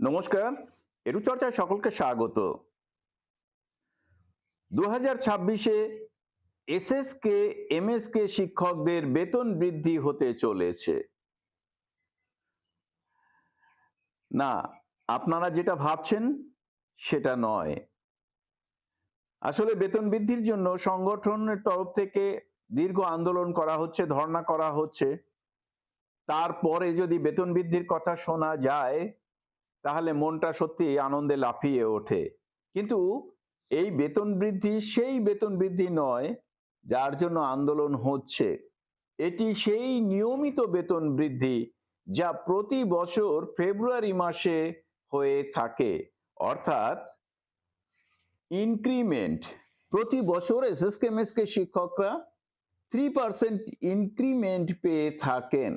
নমস্কার এরু চর্চায় সকলকে স্বাগত। দু এসএসকে, এমএসকে শিক্ষকদের বেতন বৃদ্ধি হতে চলেছে। না, আপনারা যেটা ভাবছেন সেটা নয়। আসলে বেতন বৃদ্ধির জন্য সংগঠনের তরফ থেকে দীর্ঘ আন্দোলন করা হচ্ছে, ধর্ণা করা হচ্ছে। তারপরে যদি বেতন বৃদ্ধির কথা শোনা যায় তাহলে মনটা সত্যি আনন্দে লাফিয়ে ওঠে। কিন্তু এই বেতন বৃদ্ধি সেই বেতন বৃদ্ধি নয় যার জন্য আন্দোলন হচ্ছে। এটি সেই নিয়মিত বেতন বৃদ্ধি যা প্রতি বছর ফেব্রুয়ারি মাসে হয়ে থাকে। অর্থাৎ ইনক্রিমেন্ট প্রতি বছর এসএসকে এমএসকে শিক্ষকরা থ্রি পার্সেন্ট ইনক্রিমেন্ট পেয়ে থাকেন।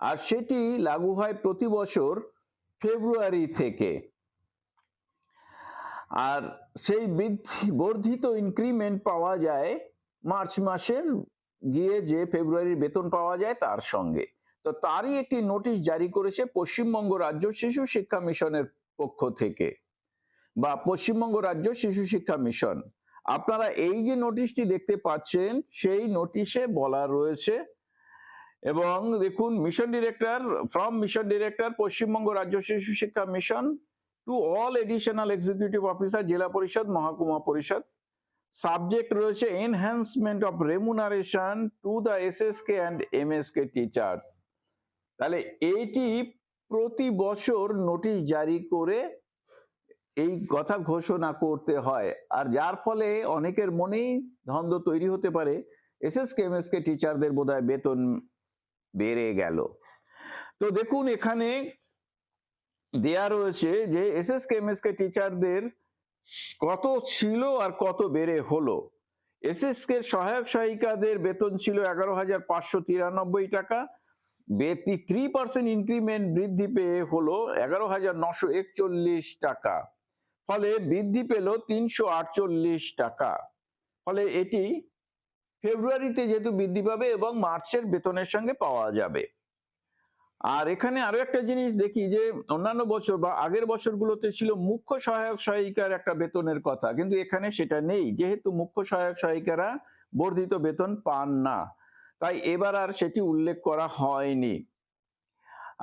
আর সেটি লাগু হয় প্রতি বছর ফেব্রুয়ারি থেকে। আর সেই বৃদ্ধি, বর্ধিত ইনক্রিমেন্ট পাওয়া যায় মার্চ মাসের গিয়ে যে ফেব্রুয়ারির বেতন পাওয়া যায় তার সঙ্গে। তো তারই একটি নোটিশ জারি করেছে পশ্চিমবঙ্গ রাজ্য শিশু শিক্ষা মিশনের পক্ষ থেকে। বা পশ্চিমবঙ্গ রাজ্য শিশু শিক্ষা মিশন। আপনারা এই যে নোটিশটি দেখতে পাচ্ছেন, সেই নোটিশে বলা রয়েছে এবং দেখুন mission director from mission director Paschimbanga Rajya Shishu Shiksha mission to all additional executive officer Zilla Parishad, Mahakuma Parishad. Subject রয়েছে enhancement of remuneration to the SSK and M S K teachers তাহলে eighty প্রতি বছর notice জারি করে এই কথা ঘোষণা করতে হয়। আর যার ফলে অনেকের মনেই ধন্দ তৈরি হতে পারে। S S K M S K টিচারদের বোধহয় বেতন বেড়ে গেল। তো দেখুন, এখানে দেয়া রয়েছে যে এসএসকে এমএসকে টিচারদের কত ছিল আর কত বেড়ে হলো। এসএসকে সহায়ক সহায়িকাদের বেতন ছিল এগারো হাজার পাঁচশো তিরানব্বই টাকা। বেতি থ্রি পার্সেন্ট ইনক্রিমেন্ট বৃদ্ধি পেয়ে হলো এগারো হাজার নশো একচল্লিশ টাকা। ফলে বৃদ্ধি পেল তিনশো আটচল্লিশ টাকা। ফলে এটি ফেব্রুয়ারিতে যেহেতু বৃদ্ধি পাবে এবং মার্চের বেতনের সঙ্গে পাওয়া যাবে। আর এখানে আরও একটা জিনিস দেখি যে, অন্যান্য বছর বা আগের বছরগুলোতে ছিল মুখ্য সহায়ক সহায়িকার একটা বেতনের কথা, কিন্তু এখানে সেটা নেই। যেহেতু মুখ্য সহায়ক সহায়িকারা বর্ধিত বেতন পান না, তাই এবার আর সেটি উল্লেখ করা হয়নি।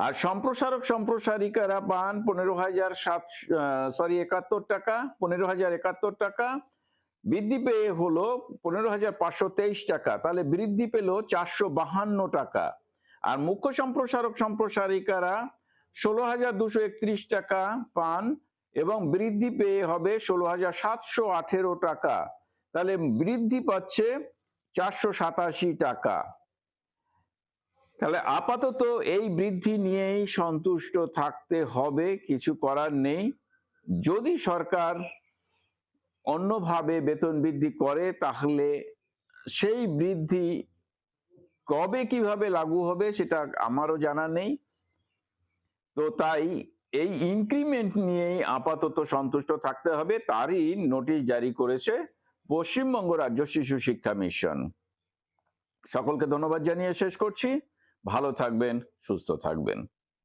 আর সম্প্রসারক সম্প্রসারিকারা পান পনেরো হাজার সাত সরি একাত্তর টাকা, পনেরো হাজার একাত্তর টাকা বৃদ্ধি পেয়ে হলো পনেরো হাজার পাঁচশো তেইশ টাকা। তাহলে বৃদ্ধি পেল চারশো বাহান্ন টাকা। আর মুখ্য সম্প্রসারক সম্প্রসারিকারা ষোলো হাজার দুশো একত্রিশ টাকা পান এবং বৃদ্ধি পেয়ে হবে ষোলো হাজার সাতশো আঠেরো টাকা। তাহলে বৃদ্ধি পাচ্ছে চারশো সাতাশি টাকা। তাহলে আপাতত এই বৃদ্ধি নিয়েই সন্তুষ্ট থাকতে হবে, কিছু করার নেই। যদি সরকার অন্যভাবে বেতন বৃদ্ধি করে, তাহলে সেই বৃদ্ধি কবে কীভাবে লাগু হবে সেটা আমারও জানা নেই। তো তাই এই ইনক্রিমেন্ট নিয়েই আপাতত সন্তুষ্ট থাকতে হবে, তারই নোটিশ জারি করেছে পশ্চিমবঙ্গ রাজ্য শিশু শিক্ষা মিশন সকলকে ধন্যবাদ জানিয়ে শেষ করছি। ভালো থাকবেন, সুস্থ থাকবেন।